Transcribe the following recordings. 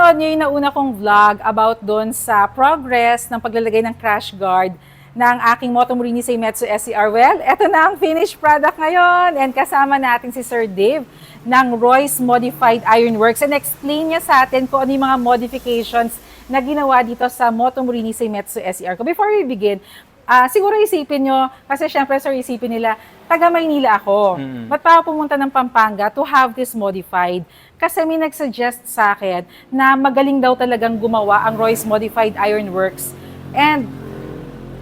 napanood niyo yung nauna kong vlog about doon sa progress ng paglalagay ng crash guard ng aking Moto Morini Seimetsu SCR. Well, eto na ang finished product ngayon. And kasama natin si Sir Dave ng Royce Modified Ironworks. And explain niya sa atin kung ano yung mga modifications na ginawa dito sa Moto Morini Seimetsu SCR. Ko. Before we begin, Ah, siguro isipin nyo, kasi syempre sir, isipin nila, taga Maynila ako. Mm. Ba't pa pumunta ng Pampanga to have this modified? Kasi may nagsuggest sa akin na magaling daw talagang gumawa ang Royce Modified Ironworks. And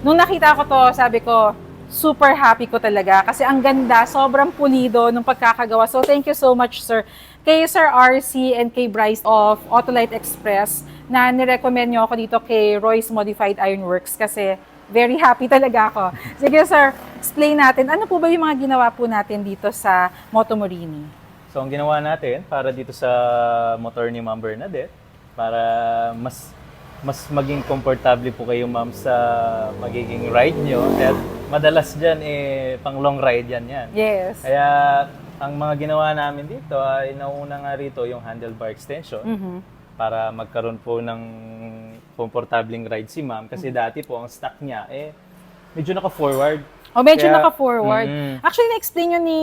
nung nakita ko to, sabi ko, super happy ko talaga kasi ang ganda, sobrang pulido nung pagkakagawa. So thank you so much sir. Kay Sir RC and kay Bryce of Autolite Express na nirecommend nyo ako dito kay Royce Modified Ironworks kasi very happy talaga ako. Sige sir, explain natin, ano po ba yung mga ginawa po natin dito sa Moto Morini? So, ang ginawa natin para dito sa motor ni Ma'am Bernadette, para mas mas maging komportable po kayo ma'am sa magiging ride nyo. At madalas dyan, eh, pang long ride yan yan. Yes. Kaya, ang mga ginawa namin dito ay nauna nga rito yung handlebar extension Mhm. para magkaroon po ng komportabling ride si ma'am. Kasi dati po, ang stock niya, eh, medyo naka-forward. O medyo Kaya- naka-forward. Mm. Actually, na-explain yun ni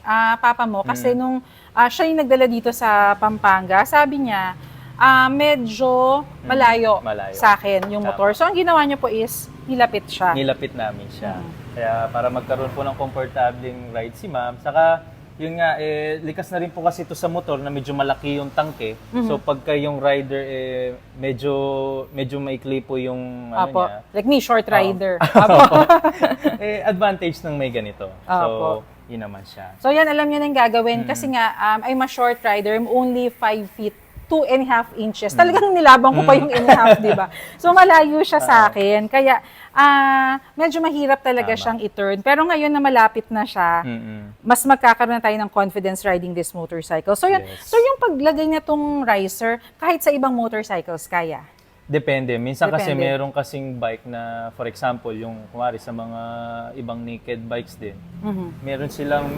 ah, papa mo kasi nung ah, siya yung nagdala dito sa Pampanga, sabi niya, ah, medyo malayo, malayo. sa akin yung Tama. motor. So, ang ginawa niya po is, nilapit siya. nilapit namin siya. Mm. Kaya para magkaroon po ng komportabling ride si ma'am. Saka, yun nga, eh, likas na rin po kasi ito sa motor na medyo malaki yung tangke. Mm-hmm. So, pagka yung rider, eh, medyo, medyo maikli po yung, ano Apo. niya. Like me, short rider. Opo. Apo. eh, advantage ng may ganito. Opo. So, yun naman siya. So, yan, alam niya na yung gagawin. Mm. Kasi nga, um, I'm a short rider. I'm only 5 feet, 2 and a half inches. Mm. Talagang nilabang ko pa yung and a half, di ba? So, malayo siya sa akin. Kaya, ah, medyo mahirap talaga Tama. siyang i-turn. Pero ngayon na malapit na siya, Mm-mm. mas magkakaroon na tayo ng confidence riding this motorcycle. So, yun, Yes. so yung paglagay na tong riser, kahit sa ibang motorcycles, kaya. Depende. Minsan kasi Depende. meron kasing bike na, for example, yung kumari sa mga ibang naked bikes din, Mhm. meron silang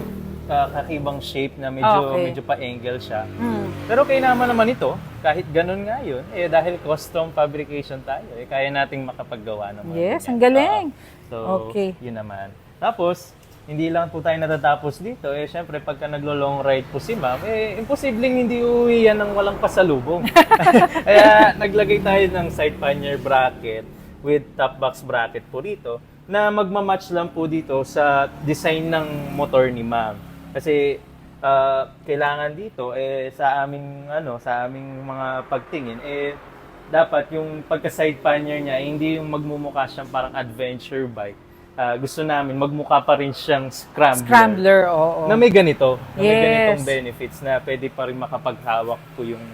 uh, kakaibang shape na medyo Okay. medyo pa-angle siya. Mm. Pero kaya naman naman ito, kahit ganun nga yun, eh dahil custom fabrication tayo, eh kaya nating makapaggawa naman. Yes, ang galing. Oo. so, Okay. yun naman. Tapos, hindi lang po tayo natatapos dito. Eh, syempre, pagka naglo-long ride po si ma'am, eh, imposibleng hindi uwi yan ng walang pasalubong. Kaya, naglagay tayo ng side pannier bracket with top box bracket po dito na magmamatch lang po dito sa design ng motor ni ma'am. Kasi, ah, kailangan dito, eh, sa aming, ano, sa aming mga pagtingin, eh, dapat yung pagka-side pannier niya, eh, hindi yung magmumukha siyang parang adventure bike. Ah, gusto namin, magmukha pa rin siyang scrambler. Scrambler, oo. Na may ganito. Na may Yes. ganitong benefits na pwede pa rin makapaghawak po yung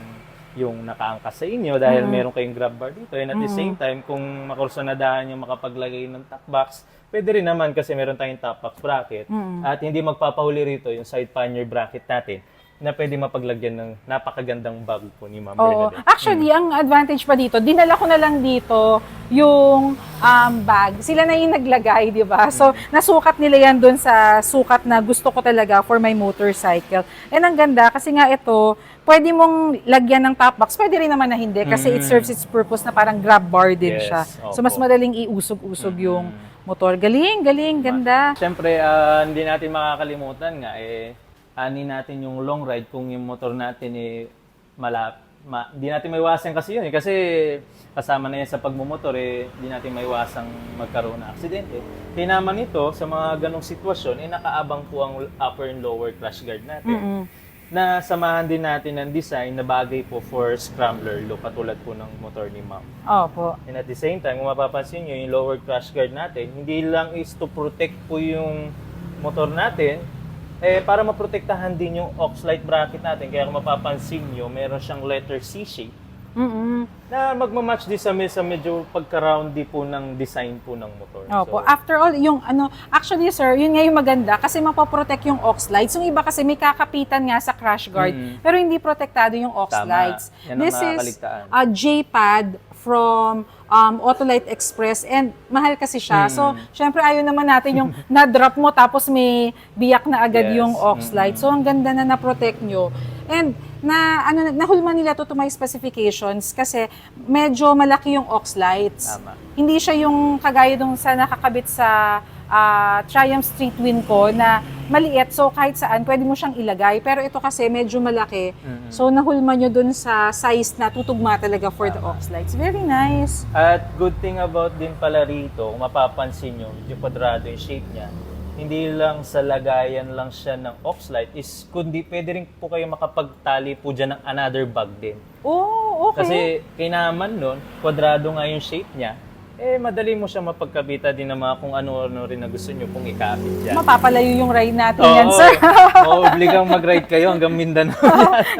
yung nakaangkas sa inyo dahil Mm-hmm. meron kayong grab bar dito. And at the same time, kung makursunadahan yung makapaglagay ng top box, pwede rin naman kasi meron tayong top box bracket. Mm-hmm. At hindi magpapahuli rito yung side pannier bracket natin na pwede mapaglagyan ng napakagandang bag po ni Ma'am Oo. Bernadette. Actually, ang advantage pa dito, dinala ko na lang dito yung um, bag. Sila na yung naglagay, di ba? So, nasukat nila yan dun sa sukat na gusto ko talaga for my motorcycle. And ang ganda, kasi nga ito, pwede mong lagyan ng top box. Pwede rin naman na hindi kasi it Mm. serves its purpose na parang grab bar din Yes, siya. So, opo. mas madaling iusog-usog yung motor. Galing, galing, ganda. Siyempre, ah, hindi natin makakalimutan nga, eh, ani natin yung long ride kung yung motor natin eh, malap, ma, di natin maiwasan kasi yun eh. Kasi kasama na yan sa pagmumotor eh, di natin maiwasang magkaroon ng aksidente. Kaya naman ito, sa mga ganong sitwasyon, eh, nakaabang po ang upper and lower crash guard natin. Mm-mm. Na samahan din natin ng design na bagay po for scrambler look, katulad po ng motor ni ma'am. Opo. And at the same time, kung mapapansin nyo, yung lower crash guard natin, hindi lang is to protect po yung motor natin, eh, para maprotektahan din yung Oxlite bracket natin. Kaya kung mapapansin nyo, meron siyang letter C shape Mm-mm. na magmamatch din sa, sa medyo pagka-roundy po ng design po ng motor. Opo. So, After all, yung ano, actually sir, yun nga yung maganda kasi mapoprotect yung aux lights. Yung iba kasi may kakapitan nga sa crash guard, Mm. pero hindi protektado yung aux Tama. lights. Yan This is a J-pad from um, Autolite Express and mahal kasi siya. Mm. So, syempre ayaw naman natin yung na-drop mo tapos may biyak na agad Yes. yung aux light. So, ang ganda na na-protect nyo. And na ano nahulma nila to to my specifications kasi medyo malaki yung aux lights. Tama. Hindi siya yung kagaya dong sa nakakabit sa ah, Triumph Street Twin ko na maliit so kahit saan pwede mo siyang ilagay pero ito kasi medyo malaki. Mhm. So nahulma nyo dun sa size na tutugma talaga for the Tama. aux lights. Very nice. At good thing about din pala rito, kung mapapansin nyo, yung kwadrado yung shape niya, hindi lang sa lagayan lang siya ng light, is kundi pwede rin po kayo makapagtali po dyan ng another bag din. Oh, okay. Kasi kinaman nun, kwadrado nga yung shape niya, eh madali mo siya mapagkabita din ng mga kung ano-ano rin na gusto nyo pong ikabit dyan. Mapapalayo yung ride natin yan, Oo, sir. Mauobligang mag-ride kayo hanggang Mindanao.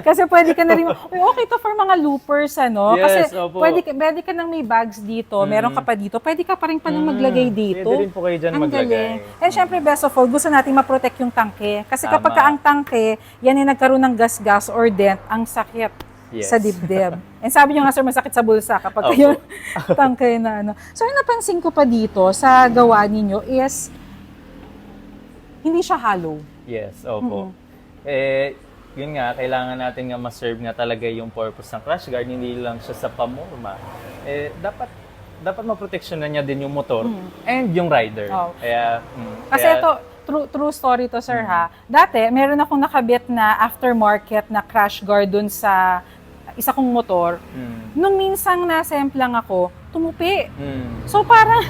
Kasi pwede ka na rin, Uy, okay to for mga loopers, ano? Yes, Kasi opo. pwede, ka- pwede ka nang may bags dito, meron ka pa dito, pwede ka pa rin palang maglagay dito. Pwede rin po kayo dyan Ang maglagay. galing. And syempre, best of all, gusto natin ma-protect yung tangke. Kasi Tama. kapag ka ang tangke, yan ay nagkaroon ng gas-gas or dent, ang sakit Yes. sa dibdib. And sabi nyo nga, sir, masakit sa bulsa kapag Opo. yung tangke na ano. So, yung napansin ko pa dito sa gawa ninyo is, hindi siya hollow. Yes, opo. Eh, yun nga, kailangan natin nga ma-serve nga talaga yung purpose ng crash guard, hindi lang siya sa pamorma. Eh, dapat dapat maproteksyonan niya din yung motor and yung rider. Oo. Kaya, mm, Mm. Kasi kaya- ito, true, true story to sir ha. Dati, meron akong nakabit na aftermarket na crash guard dun sa isa kong motor. Mm, Nung minsang nasemplang ako, tumupi. mm, So parang,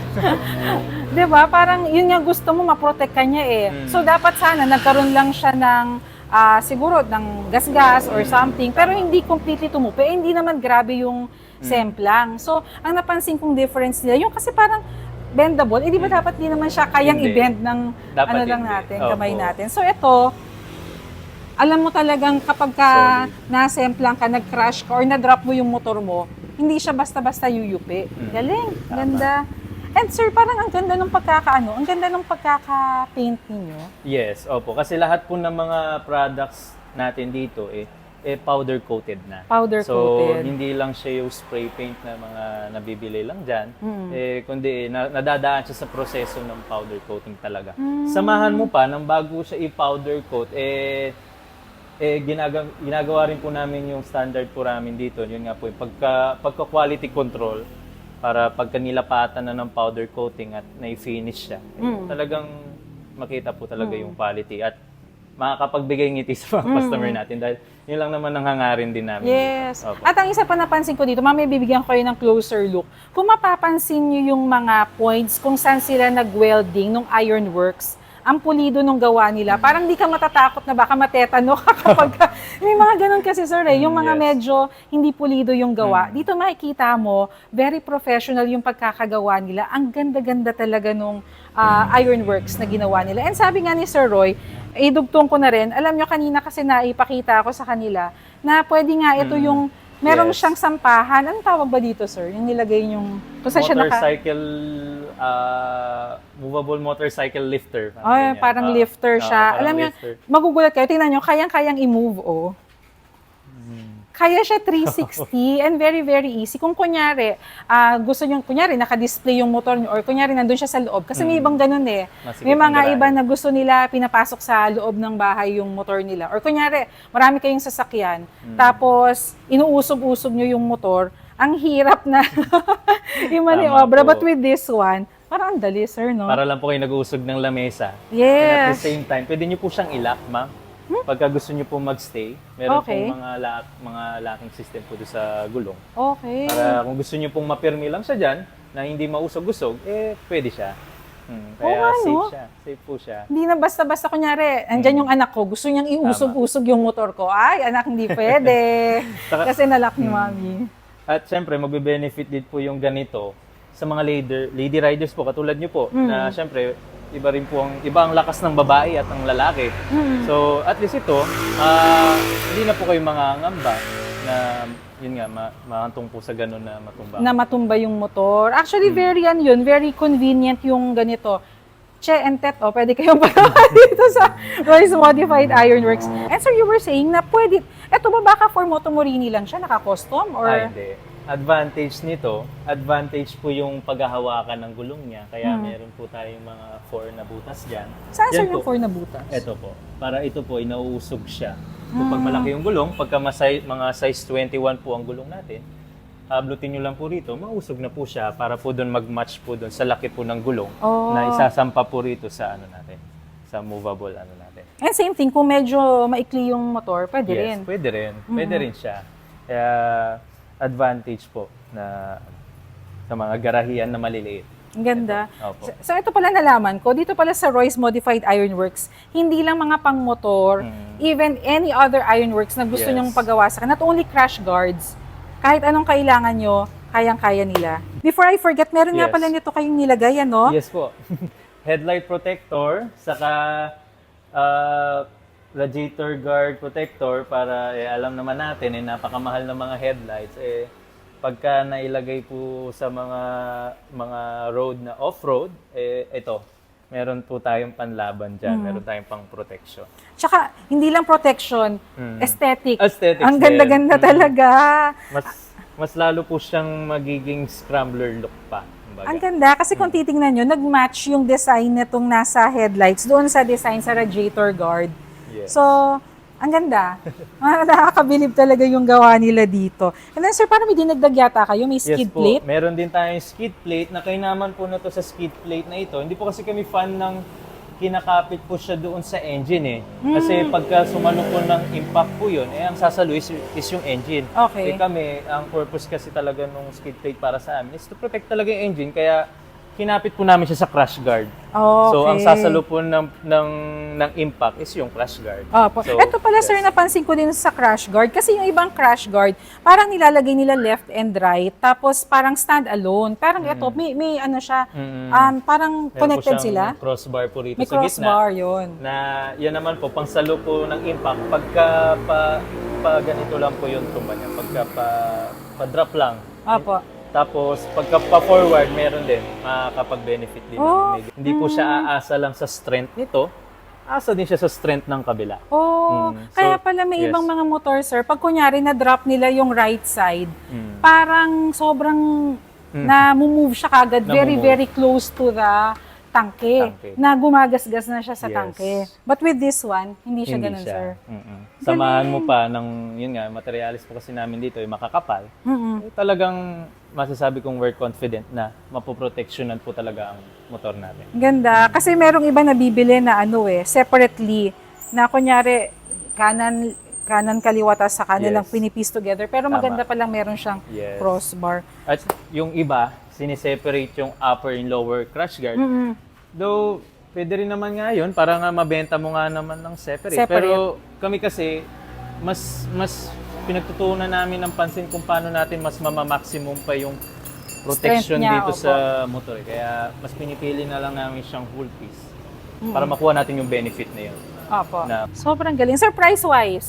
'di ba? Parang yun nga gusto mo maprotect ka niya eh. Mm. So dapat sana nagkaroon lang siya ng ah, siguro ng gas-gas or something, pero hindi completely tumupi. Eh, hindi naman grabe yung semplang. So, ang napansin kong difference nila, yung kasi parang bendable, eh di ba dapat di naman siya kayang Hindi. i-bend ng Dapat ano lang hindi. natin, Opo. kamay natin. So ito, alam mo talagang kapag ka nasemplang ka, nag-crash ka, or na-drop mo yung motor mo, hindi siya basta-basta yuyupi. Mm. Galing, Tama. ganda. And sir, parang ang ganda ng pagkakaano, ang ganda ng pagkaka-paint ninyo. yes, opo. Kasi lahat po ng mga products natin dito eh, eh powder coated na. Powder so, coated. hindi lang siya yung spray paint na mga nabibili lang dyan. Mm. Eh, kundi eh, na, nadadaan siya sa proseso ng powder coating talaga. Mm. Samahan mo pa, nang bago siya i-powder coat, eh, eh ginagawa, ginagawa rin po namin yung standard po namin dito. Yun nga po, yung pagka, pagka-quality control, para pagka nilapatan na ng powder coating at na-finish siya, eh, Mm. talagang makita po talaga yung quality at makakapagbigay ngiti sa mga customer natin dahil yun lang naman ang hangarin din namin. Mm. Yes. dito. Opo. At ang isa pa napansin ko dito, mamaya bibigyan ko kayo ng closer look. Kung mapapansin nyo yung mga points kung saan sila nag-welding nung ironworks, ang pulido nung gawa nila, parang di ka matatakot na baka matetano ka kapag ka- may mga ganun kasi sir eh, yung mga yes. medyo hindi pulido yung gawa. Mm. Dito makikita mo, very professional yung pagkakagawa nila. Ang ganda-ganda talaga nung Mm. ironworks na ginawa nila. And sabi nga ni Sir Roy, idugtong ko na rin, alam nyo kanina kasi naipakita ako sa kanila na pwede nga ito Mm. Yung Meron Yes. siyang sampahan. Anong tawag ba dito, sir? Yung nilagay yung... Kung saan siya naka... motorcycle, ah, movable motorcycle lifter. Ay, ganyan. parang Ah, lifter ah, siya. parang Alam niyo, magugulat kayo. Tingnan nyo, kayang-kayang i-move, oh. Kaya siya 360 and very, very easy. Kung kunyari, ah, gusto nyo, kunyari, naka-display yung motor nyo or kunyari, nandun siya sa loob. Kasi may Mm. ibang ganun eh. Masikip May mga iba na gusto nila pinapasok sa loob ng bahay yung motor nila. Or kunyari, marami kayong sasakyan, Hmm. tapos inuusog-usog nyo yung motor, ang hirap na i-maniobra. But with this one, parang ang dali, sir, no? Para lang po kayo nag-uusog ng lamesa. And at the yes. same time, pwede nyo po siyang ilak, ma'am. Pagka gusto nyo po magstay, meron Okay. pong mga lock, mga locking system po doon sa gulong. Okay. Para kung gusto nyo pong mapirmi lang siya dyan, na hindi mausog-usog, eh pwede siya. Hmm, kaya nga, safe no? siya. Safe po siya. Hindi na basta-basta, kunyari, Hmm. andyan yung anak ko, gusto niyang iusog-usog yung motor ko. Ay, anak, hindi pwede. Saka- Kasi nalak ni Hmm. mami. At syempre, magbe-benefit din po yung ganito sa mga lady, lady riders po, katulad nyo po, na syempre, iba rin po ang, iba ang lakas ng babae at ang lalaki. Mm. So, at least ito, ah, hindi na po kayo mangangamba na, yun nga, ma mahantong po sa ganun na matumba. na matumba yung motor. Actually, Hmm. very yan yun. Very convenient yung ganito. Che and Tet, oh, pwede kayong pagawa dito sa Royce Modified Ironworks. And sir, you were saying na pwede, eto ba baka for Motomorini lang siya, naka-custom? Or, Ay, hindi. Advantage nito, advantage po yung paghahawakan ng gulong niya. Kaya Hmm. meron po tayong mga four na butas dyan. saan sir yung for na butas? Ito po. Para ito po, inauusog siya. So pag malaki yung gulong, pagka masay, mga size 21 po ang gulong natin, hablutin nyo lang po rito, mausog na po siya para po doon mag-match po doon sa laki po ng gulong Oh. na isasampa po rito sa ano natin, sa movable ano natin. And same thing, kung medyo maikli yung motor, pwede yes, rin. pwede rin. Pwede rin siya. Kaya advantage po na sa mga garahian na maliliit. Ang ganda. Opo. So, so ito pala nalaman ko, dito pala sa Royce Modified Ironworks, hindi lang mga pang-motor, Mm. even any other ironworks na gusto Yes. nyong pagawa sa not only crash guards, kahit anong kailangan nyo, kayang-kaya nila. Before I forget, meron nga Yes. pala nito kayong nilagay, ano? Yes po. Headlight protector, saka uh, radiator guard protector para eh, alam naman natin eh napakamahal ng mga headlights eh pagka nailagay po sa mga mga road na off-road eh ito meron po tayong panlaban diyan, Mm. meron tayong pang protection. Tsaka, hindi lang protection, Mm. aesthetic. Aesthetics Ang ganda-ganda Mm. talaga. Mas mas lalo po siyang magiging scrambler look pa. kumbaga. Ang ganda kasi kung titingnan nyo, nag-match yung design nitong nasa headlights doon sa design sa radiator guard. Yes. So, ang ganda. Ah, Nakakabilib talaga yung gawa nila dito. And then sir, parang may dinagdag yata kayo, may skid yes po. plate. Meron din tayong skid plate na kainaman po na to sa skid plate na ito. Hindi po kasi kami fan ng kinakapit po siya doon sa engine eh. Kasi Hmm. pagka sumano po ng impact po yun, eh ang sasalo is, is yung engine. Okay. Eh kami, ang purpose kasi talaga nung skid plate para sa amin is to protect talaga yung engine. Kaya kinapit po namin siya sa crash guard. Okay. So ang sasalo po ng, ng, ng impact is yung crash guard. Opo. So, Ito pala yes. sir, napansin ko din sa crash guard. Kasi yung ibang crash guard, parang nilalagay nila left and right. Tapos parang stand alone. Parang ito, may, may ano siya, Mm. um, parang Meron connected sila. crossbar po rito May sa gitna. crossbar yun. na yan naman po, pang salo po ng impact, pagka pa, pa ganito lang po yung tumba niya, pagka pa, pa drop lang. Opo. Tapos pagka pa forward, meron din, makakapag-benefit din. ng Oh, medyo. Hindi po siya aasa lang sa strength nito, asa din siya sa strength ng kabila. Oh, Mm, so, kaya pala may yes. ibang mga motor, sir, pag kunyari na-drop nila yung right side, Mm. parang sobrang Mm. na-move siya kagad, very, Namumove. very close to the tangke, Tangke. na gumagasgas na siya sa Yes. tangke. But with this one, hindi siya Hindi ganun, siya. sir. Mm-mm. Samahan mo pa ng, yun nga, materialis po kasi namin dito, ay makakapal. Mm-mm. Eh, talagang masasabi kong we're confident na mapoproteksyonan po talaga ang motor natin. Ang Ganda. Kasi merong iba nabibili na ano eh, separately, na kunyari, kanan kanan kaliwata sa kanilang Yes. pinipis together. Pero Tama. maganda palang meron siyang Yes. crossbar. At yung iba, siniseparate yung upper and lower crash guard. Mm-mm. Though, pwede rin naman nga yun, para nga mabenta mo nga naman ng separate. Separate. Pero kami kasi, mas mas pinagtutunan namin ng pansin kung paano natin mas mamamaximum pa yung protection niya, dito opo. sa motor. Kaya mas pinipili na lang namin siyang full piece para makuha natin yung benefit na yun. Opo. Na- Sobrang galing. Sir, price-wise,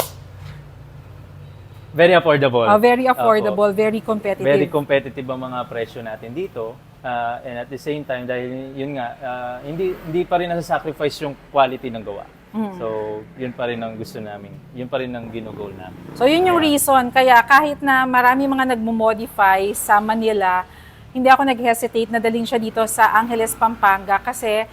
Very affordable. ah, very Opo. affordable, very competitive. Very competitive ang mga presyo natin dito. Ah, and at the same time, dahil yun nga, ah, hindi hindi pa rin nasa-sacrifice yung quality ng gawa. Mm. So, yun pa rin ang gusto namin. Yun pa rin ang ginugol namin. So yun yung reason kaya kahit na marami mga nagmo-modify sa Manila, hindi ako nag-hesitate na dalhin siya dito sa Angeles, Pampanga kasi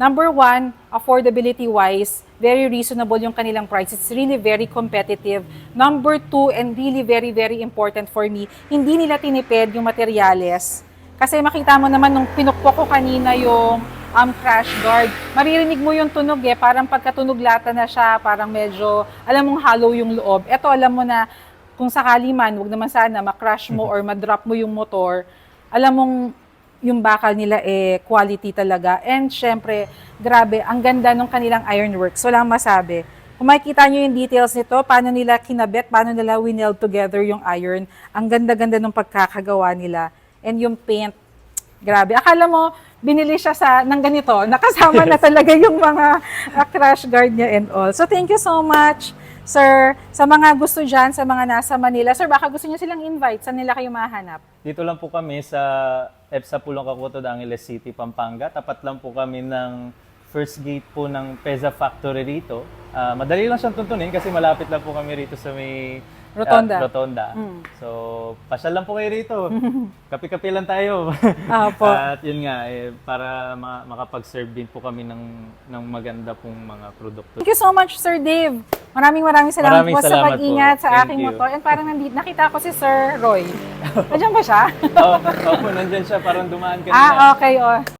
number one, affordability wise, very reasonable yung kanilang price. It's really very competitive. Number two, and really very, very important for me, hindi nila tinipid yung materyales. Kasi makita mo naman nung pinukpok ko kanina yung um, crash guard, maririnig mo yung tunog eh, parang pagkatunog lata na siya, parang medyo, alam mong hollow yung loob. Ito, alam mo na, kung sakali man, wag naman sana makrush mo or madrop mo yung motor, alam mong yung bakal nila eh quality talaga. And syempre, grabe, ang ganda ng kanilang ironworks. Walang masabi. Kung makikita nyo yung details nito, paano nila kinabit, paano nila wineld together yung iron, ang ganda-ganda ng pagkakagawa nila. And yung paint, grabe. Akala mo, binili siya sa, ng ganito, nakasama na talaga yung mga uh, crash guard niya and all. So thank you so much, sir. Sa mga gusto dyan, sa mga nasa Manila, sir, baka gusto niyo silang invite, saan nila kayo mahanap? Dito lang po kami sa EPSA Pulong Kakutod, Angeles City, Pampanga. Tapat lang po kami ng first gate po ng Peza Factory rito. Ah, madali lang siyang tuntunin kasi malapit lang po kami rito sa may Rotonda. Ah, rotonda. Mm. So, pasyal lang po kayo rito. Kapi-kapi lang tayo. Apo. At yun nga, eh, para ma- makapag-serve din po kami ng, ng maganda pong mga produkto. Thank you so much, Sir Dave. Maraming maraming salamat Maraming po sa salamat pag-ingat po. sa Thank aking you. motor. And parang nandito, nakita ko si Sir Roy. Nandiyan ba siya? Oo, oh, nandyan siya, parang dumaan kanina. ah, okay. Oh.